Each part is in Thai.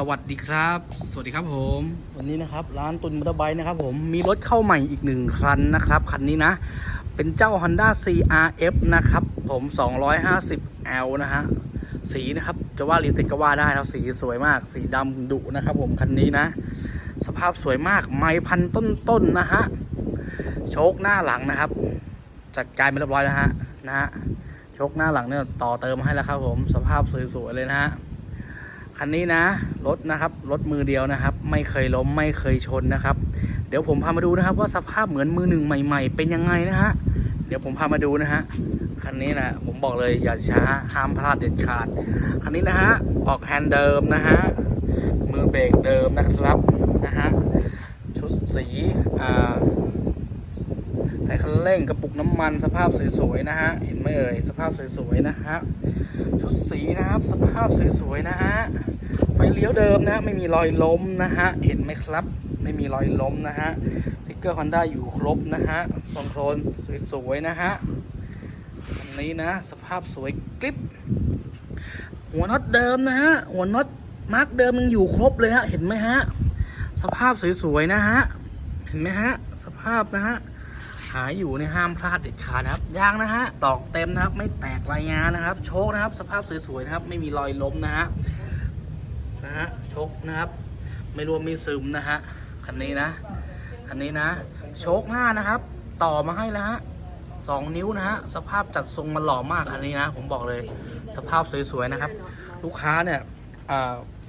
สวัสดีครับ สวัสดีครับผม วันนี้นะครับ ร้านตุนมอเตอร์ไบค์นะครับผมมีรถเข้าใหม่อีกหนึ่งคันนะครับ คันนี้นะ เป็นเจ้า Honda CRF นะครับ ผม 250L นะฮะ สีนะครับ จะว่าลิมิเต็ดก็ว่าได้ครับ สีสวยมาก สีดำดุนะครับผม คันนี้นะ สภาพสวยมาก ไม้พันต้นๆนะฮะ โชคหน้าหลังนะครับ จัดการไปเรียบร้อยแล้วฮะ นะฮะ โชคหน้าหลังเนี่ยต่อเติมให้แล้วครับผม สภาพสวยๆเลยนะฮะ คันนี้นะรถนะครับรถมือเดียวนะครับ ไม่เคยล้มไม่เคยชนนะครับ เดี๋ยวผมพามาดูนะครับว่าสภาพเหมือนมือหนึ่งใหม่ ๆ เป็นยังไงนะฮะเดี๋ยวผมพามาดูนะฮะคันนี้นะผมบอกเลยอย่าช้าห้ามพลาดเด็ดขาดคันนี้นะฮะออกแฮนด์เดิมนะฮะมือเบรกเดิมนะครับนะฮะชุดสีอ่า เร่งกระปุกน้ำมันสภาพสวยๆนะฮะเห็นไหมเอ่ยสภาพสวยๆนะฮะชุดสีนะครับสภาพสวยๆนะฮะไฟเลี้ยวเดิมนะฮะไม่มีรอยล้มนะฮะเห็นไหมครับ ไม่มีรอยล้มนะฮะสติ๊กเกอร์ฮอนด้าอยู่ครบนะฮะคอนโทรลสวยๆนะฮะอันนี้นะสภาพสวยกริบหัวน็อตเดิมนะฮะหัวน็อตมาร์กเดิมยังอยู่ครบเลยฮะเห็นไหมฮะสภาพสวยๆนะฮะเห็นไหมฮะสภาพนะฮะ หาอยู่ในห้ามพลาดเด็ดขาดนะครับยางนะฮะตอกเต็มนะครับ ไม่แตกรายงานนะครับ โชคนะครับ สภาพสวยๆนะครับ ไม่มีรอยล้มนะฮะนะฮะโชคนะครับ ไม่รวมมีซึมนะฮะคันนี้นะคันนี้นะ โชคหน้านะครับ ต่อมาให้แล้วฮะสองนิ้วนะฮะสภาพจัดทรงมันหล่อมากคันนี้นะ ผมบอกเลยสภาพสวยๆนะครับ ลูกค้าเนี่ย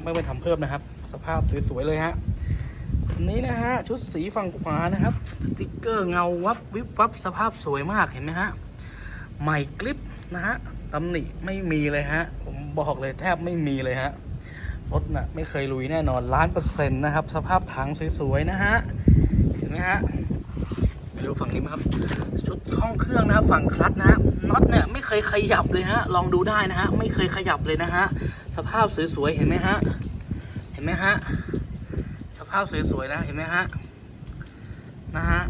ไม่ไปทำเพิ่มนะครับ สภาพสวยๆเลยฮะ นนี้นะฮะ ชุดสีฝั่งขวานะครับ สติกเกอร์เงาวับวิบวับสภาพสวยมากเห็นไหมฮะใหม่กลิปนะฮะตำหนิไม่มีเลยฮะ ผมบอกเลยแทบไม่มีเลยฮะ รถน่ะไม่เคยลุยแน่นอนล้านเปอร์เซ็นต์นะครับ สภาพถังสวยๆนะฮะ เห็นไหมฮะไปดูฝั่งนี้ครับ ชุดห้องเครื่องนะครับฝั่งคลัตช์นะฮะน็อตเนี่ยไม่เคยขยับเลยฮะ ลองดูได้นะฮะ ไม่เคยขยับเลยนะฮะ สภาพสวยๆ เห็นไหมฮะ เห็นไหมฮะ ภาพสวยๆนะเห็นไหมฮะนะฮะ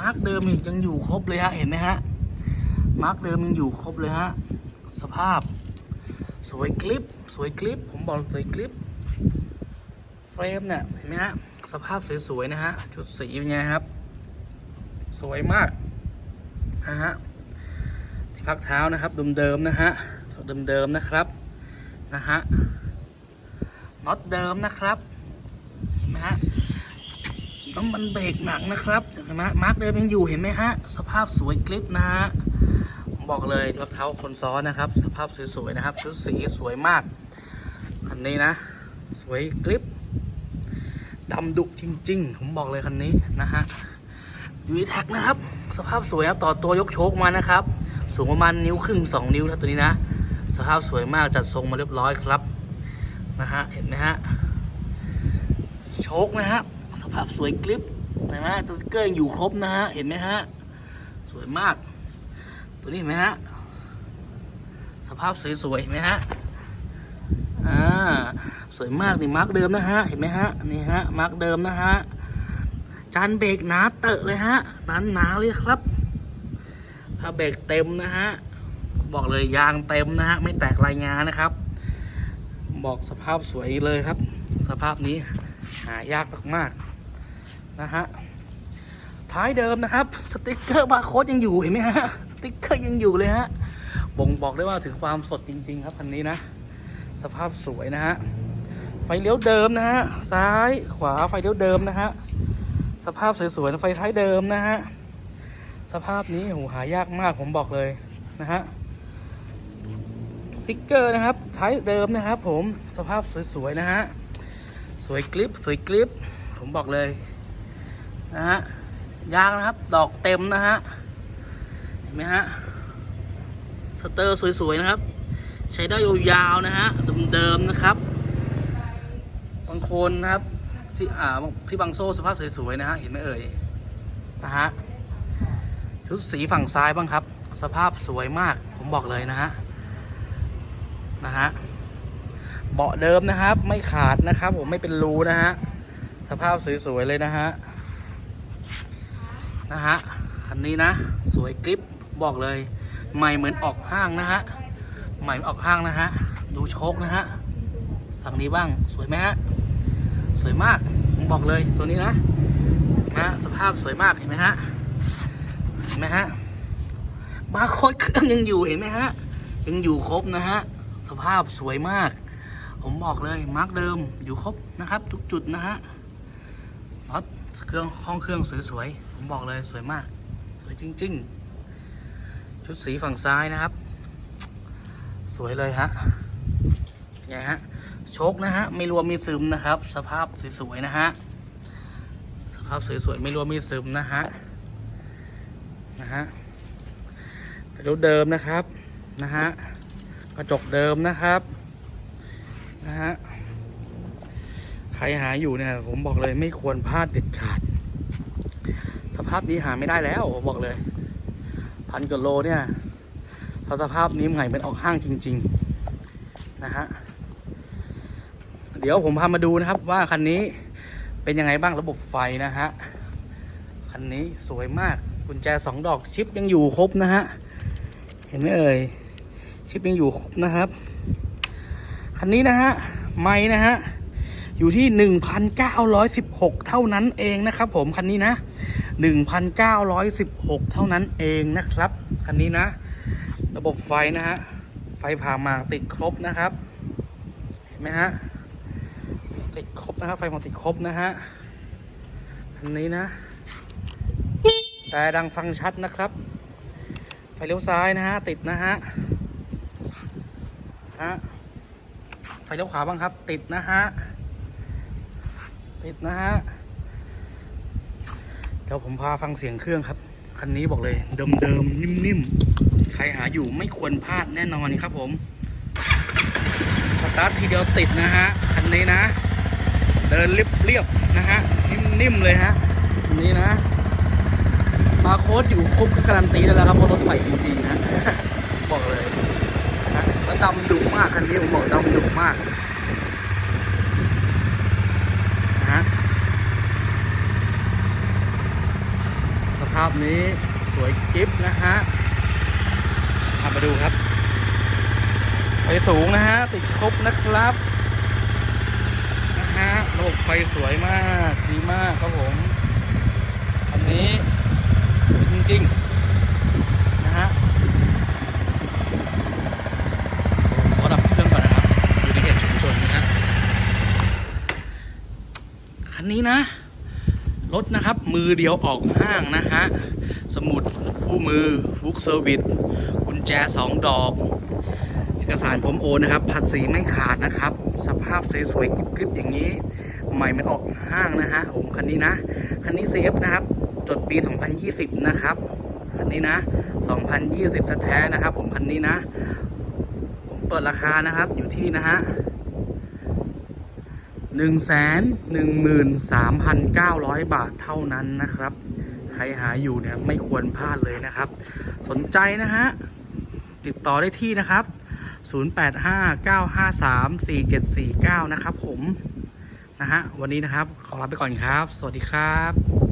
มาร์กเดิมอีกยังอยู่ครบเลยฮะเห็นไหมฮะมาร์กเดิมยังอยู่ครบเลยฮะสภาพ สวยคลิป สวยคลิป ผมบอกสวยคลิปเฟรมเนี่ยเห็นไหมฮะสภาพสวยๆนะฮะชุดสีเป็นไงครับ สวยมากนะฮะที่พักเท้านะครับเดิมๆนะฮะเดิมๆนะครับนะฮะน็อตเดิมนะครับ ไหมฮะน้ำมันเบรกหนักนะครับเห็นไหมมาร์กเดิมยังอยู่เห็นไหมฮะ สภาพสวยกลิปนะฮะบอกเลยรถเท้าคนซ้อนนะครับ สภาพสวยๆนะครับ ชุดสีสวยมากคันนี้นะ สวยกลิปดำดุจริง ๆ ผมบอกเลยคันนี้นะฮะยูนิแท็กนะครับ สภาพสวยครับต่อตัวยกโชคมานะครับ สูงประมาณนิ้วครึ่งสองนิ้วนะตัวนี้นะ สภาพสวยมากจัดทรงมาเรียบร้อยครับนะฮะเห็นไหมฮะ โชคนะฮะ สภาพสวยกริปนะฮะสติ๊กเกอร์ยังอยู่ครบนะฮะ เห็นไหมฮะ สวยมาก ตัวนี้เห็นไหมฮะ สภาพสวยๆเห็นไหมฮะ อ่า สวยมากนี่มาร์กเดิมนะฮะ เห็นไหมฮะ นี่ฮะ มาร์กเดิมนะฮะ จานเบรกหนาเตอะเลยฮะหนาหนาเลยครับผ้าเบรกเต็มนะฮะ บอกเลยยางเต็มนะฮะ ไม่แตกรายงานนะครับ บอกสภาพสวยเลยครับ สภาพนี้ หายากมากๆนะฮะท้ายเดิมนะครับสติกเกอร์บาร์โค้ดยังอยู่เห็นไหมฮะสติกเกอร์ยังอยู่เลยฮะบ่งบอกได้ว่าถึงความสดจริง ๆ ครับคันนี้นะ สภาพสวยนะฮะไฟเลี้ยวเดิมนะฮะซ้ายขวาไฟเลี้ยวเดิมนะฮะสภาพสวยๆไฟท้ายเดิมนะฮะสภาพนี้โหหายากมากผมบอกเลยนะฮะสติกเกอร์นะครับท้ายเดิมนะครับ ผมสภาพสวยๆนะฮะ สวยกลิปสวยกลิป ผมบอกเลยนะฮะยางนะครับ ดอกเต็มนะฮะเห็นไหมฮะสเตอร์สวยๆนะครับ ใช้ได้ยาวๆนะฮะเดิมๆนะครับบางคนนะครับที่อ่าพี่บางโซ่สภาพสวยๆนะฮะเห็นไหมเอ่ยนะฮะชุดสีฝั่งซ้ายบ้างครับ สภาพสวยมากผมบอกเลยนะฮะนะฮะ เบาะเดิมนะครับ ไม่ขาดนะครับ ผมไม่เป็นรูนะฮะสภาพสวยๆเลยนะฮะนะฮะคันนี้นะ สวยกริปบอกเลย ใหม่เหมือนออกห้างนะฮะใหม่ออกห้างนะฮะดูโชคนะฮะฝั่งนี้บ้างสวยไหมฮะสวยมากผมบอกเลยตัวนี้นะนะสภาพสวยมากเห็นไหมฮะเห็นไหมฮะบาร์โค้ดเครื่องยังอยู่เห็นไหมฮะยังอยู่ครบนะฮะสภาพสวยมาก ผมบอกเลยมาร์กเดิมอยู่ครบนะครับ ทุกจุดนะฮะรถเครื่องห้องเครื่องสวยๆผมบอกเลยสวยมาก สวยจริง ๆ ชุดสีฝั่งซ้ายนะครับ สวยเลยฮะเป็นไงฮะโชคนะฮะไม่รวมมีซึมนะครับ สภาพสวยๆนะฮะสภาพสวยๆไม่รวมมีซึมนะฮะนะฮะเป็นรถเดิมนะครับนะฮะกระจกเดิมนะครับ นะฮะ ใครหาอยู่เนี่ย ผมบอกเลยไม่ควรพลาดเด็ดขาด สภาพนี้หาไม่ได้แล้ว ผมบอกเลย พันกว่าโลเนี่ยถ้าสภาพนี้ใหม่เป็นออกห้างจริง ๆ นะฮะ เดี๋ยวผมพามาดูนะครับว่าคันนี้เป็นยังไงบ้างระบบไฟนะฮะ คันนี้สวยมากกุญแจสองดอกชิปยังอยู่ครบนะฮะ เห็นไหมเอ่ย ชิปยังอยู่ครบนะครับ คันนี้นะฮะ ไม่นะฮะ อยู่ที่ 1,916 เท่านั้นเองนะครับผม คันนี้นะ 1,916 เท่านั้นเองนะครับ คันนี้นะ ระบบไฟนะฮะ ไฟผ่ามาติดครบนะครับ เห็นไหมฮะ ติดครบนะครับไฟมดติดครบนะฮะ คันนี้นะ แต่ดังฟังชัดนะครับ ไฟเลี้ยวซ้ายนะฮะ ติดนะฮะ ฮะ ไฟเลี้ยวขวาบ้างครับ ติดนะฮะ ติดนะฮะ เดี๋ยวผมพาฟังเสียงเครื่องครับ คันนี้บอกเลยเดิมๆนิ่มๆ ใครหาอยู่ไม่ควรพลาดแน่นอนครับผม สตาร์ททีเดียวติดนะฮะ คันนี้นะ เดินเรียบๆนะฮะ นิ่มๆ เลยฮะคันนี้นะบาโค้ดอยู่ครบก็การันตีได้แล้วครับเพราะรถใหม่จริงๆนะ บอกเลยนะแล้ว ดำดุมากคันนี้ผมบอกดำดุมากนะฮะสภาพนี้สวยกิฟนะฮะทำมาดูครับไฟสูงนะฮะ ติดครบนะครับ นะฮะระบบไฟสวยมาก ดีมากครับผม อันนี้จริงๆ นะฮะขอดับเครื่องก่อนนะครับ อยู่ในเขตชุมชนนะฮะ คันนี้นะ รถนะครับมือเดียวออกห้างนะฮะ สมุดคู่มือบุ๊กเซอร์วิสกุญแจสองดอก เอกสารผมโอนนะครับ ภาษีไม่ขาดนะครับ สภาพสวยๆกริบๆอย่างนี้ ใหม่มันออกห้างนะฮะผมคันนี้นะ คันนี้ CF นะครับ จดปี 2020 นะครับคันนี้นะ 2020แท้ๆนะครับ ผมคันนี้นะ ผมเปิดราคานะครับอยู่ที่นะฮะ 113,900 บาทเท่านั้นนะครับ ใครหาอยู่เนี่ยไม่ควรพลาดเลยนะครับ สนใจนะฮะ ติดต่อได้ที่นะครับ 0859534749 นะครับผม นะฮะ วันนี้นะครับ ขอลาไปก่อนครับ สวัสดีครับ